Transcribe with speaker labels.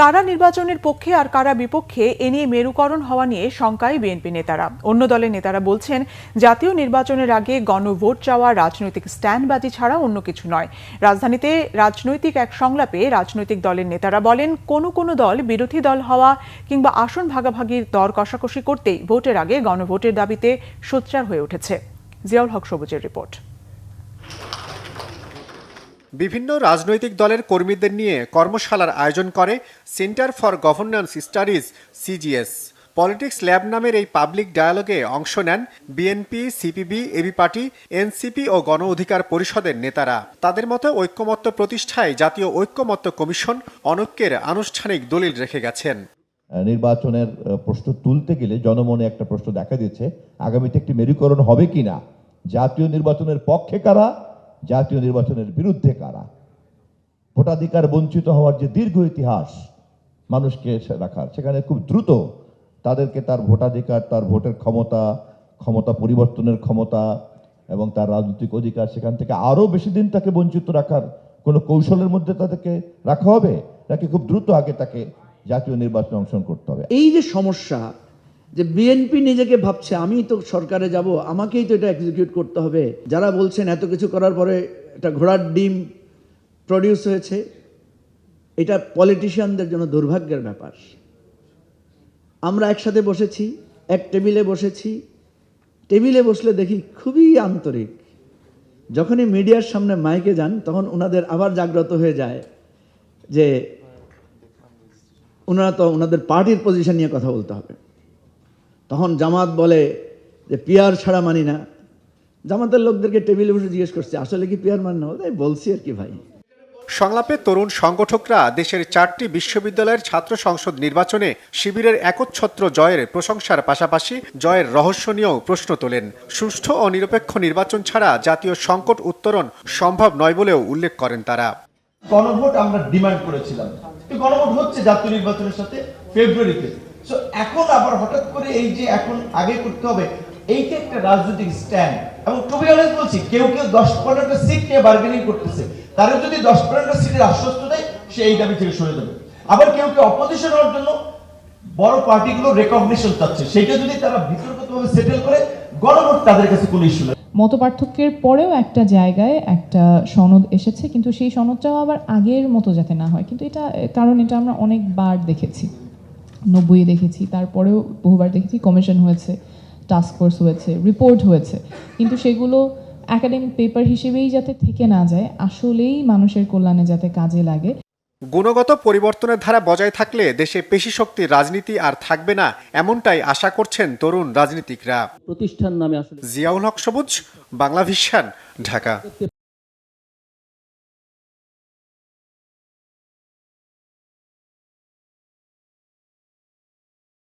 Speaker 1: কারা নির্বাচনের পক্ষে আর কারা বিপক্ষে এ নিয়ে মেরুকরণ হওয়া নিয়ে শঙ্কায় বিএনপি নেতারা। অন্য দলের নেতারা বলছেন, জাতীয় নির্বাচনের আগে গণভোট চাওয়া রাজনৈতিক স্ট্যান্ডবাজি ছাড়া অন্য কিছু নয়। রাজধানীতে রাজনৈতিক এক সংলাপে রাজনৈতিক দলের নেতারা বলেন, কোনো কোনো দল বিরোধী দল হওয়া কিংবা আসন ভাগাভাগির দর কষাকষি করতেই ভোটের আগে গণভোটের দাবিতে সোচ্চার হয়ে উঠেছে। জিয়াউল হক সবুজের রিপোর্ট।
Speaker 2: বিভিন্ন রাজনৈতিক দলের কর্মীদের নিয়ে কর্মশালার আয়োজন করে Centre for Governance Studies, CGS. Politics Lab নামের এই পাবলিক ডায়ালগে অংশ নেন BNP, CPB, AB party, NCP ও গণ অধিকার পরিষদের নেতারা। তাদের মতো ঐক্যমত্য প্রতিষ্ঠায় জাতীয় ঐক্যমত্য কমিশন অনৈক্যের আনুষ্ঠানিক দলিল রেখে গেছেন।
Speaker 3: নির্বাচনের প্রশ্ন তুলতে গেলে জনমনে একটা প্রশ্ন দেখা দিচ্ছে আগামীতে একটি মেরুকরণ হবে কিনা? জাতীয় নির্বাচনের পক্ষে কারা জাতীয় নির্বাচনের বিরুদ্ধে কারা? ভোটাধিকার বঞ্চিত হওয়ার যে দীর্ঘ ইতিহাস মানুষকে রাখার, সেখানে খুব দ্রুত তাদেরকে তার ভোটাধিকার, তার ভোটের ক্ষমতা ক্ষমতা পরিবর্তনের ক্ষমতা এবং তার রাজনৈতিক অধিকার সেখান থেকে আরও বেশি দিন তাকে বঞ্চিত রাখার কোনো কৌশলের মধ্যে তাদেরকে রাখা হবে? নাকি খুব দ্রুত আগে তাকে জাতীয় নির্বাচনে অংশগ্রহণ করতে হবে?
Speaker 4: এই যে সমস্যা যে বিএনপি নিজেকে ভাবছে আমি তো সরকারে যাব, আমাকেই তো এটা এক্সিকিউট করতে হবে। যারা বলছেন, এত কিছু করার পরে একটা ঘোড়ার ডিম প্রডিউস হয়েছে। এটা পলিটিশিয়ানদের জন্য দুর্ভাগ্যের ব্যাপার। আমরা একসাথে বসেছি, এক টেবিলে বসেছি। টেবিলে বসলে দেখি খুবই আন্তরিক। যখনই মিডিয়ার সামনে মাইকে যান, তখন ওনাদের আবার জাগ্রত হয়ে যায় যে ওনারা তো ওনাদের পার্টির পজিশন নিয়ে কথা বলতে হবে। তখন জামাত বলে যে পিয়ার ছাড়া মানি না। জামাতের লোকদেরকে টেবিলে বসে জিজ্ঞেস করছে আসলে কি পিয়ার মানে না তাই বলছি আর কি ভাই।
Speaker 2: সংলাপে তরুণ সংগঠকরা দেশের চারটি বিশ্ববিদ্যালয়ের ছাত্র সংসদ নির্বাচনে শিবিরের একচ্ছত্র জয়ের প্রশংসার পাশাপাশি জয়ের রহস্য নিয়েও প্রশ্ন তোলেন। সুষ্ঠু ও নিরপেক্ষ নির্বাচন ছাড়া জাতীয় সংকট উত্তরণ সম্ভব নয় বলেও উল্লেখ করেন তারা।
Speaker 5: গণভোট আমরা ডিমান্ড করেছিলাম। গণভোট হচ্ছে জাতীয় নির্বাচনের সাথে ফেব্রুয়ারিতে। সো এখন আবার হঠাৎ করে এই যে এখন আগে করতে হবে, এইটা একটা রাজনৈতিক স্ট্যান্ড এবং টু বলছি, কেউ কেউ দশ পনেরোটা সিট নিয়ে বার্গেনিং করতেছে। তারা যদি দশ পনেরোটা সিটের আশ্বস্ত দেয়, সে এই দাবি থেকে সরে যাবে। আবার কেউ কেউ অপোজিশন হওয়ার জন্য বড় পার্টিগুলো রেকগনিশন চাচ্ছে। সেটা যদি তারা সেটেল করে, গণভোট তাদের কাছে কোনো ইস্যু না
Speaker 6: মতপার্থক্যের পরেও একটা জায়গায় একটা সনদ এসেছে, কিন্তু সেই সনদটাও আবার আগের মতো যাতে না হয়। কিন্তু এটা, কারণ এটা আমরা অনেকবার দেখেছি। নব্বই দেখেছি তারপরেও বহুবার দেখেছি কমিশন হয়েছে টাস্ক ফোর্স হয়েছে রিপোর্ট হয়েছে। কিন্তু সেগুলো একাডেমিক পেপার হিসেবেই যাতে থেকে না যায় আসলেই মানুষের কল্যাণে যাতে কাজে লাগে।
Speaker 2: গুণগত পরিবর্তনের ধারা বজায় থাকলে দেশে পেশি শক্তির রাজনীতি আর থাকবে না এমনটাই আশা করছেন তরুণ রাজনীতিকরা।
Speaker 7: প্রতিষ্ঠান নামে আসলে
Speaker 2: জিয়াউল হক সবুজ বাংলা ভিশন ঢাকা।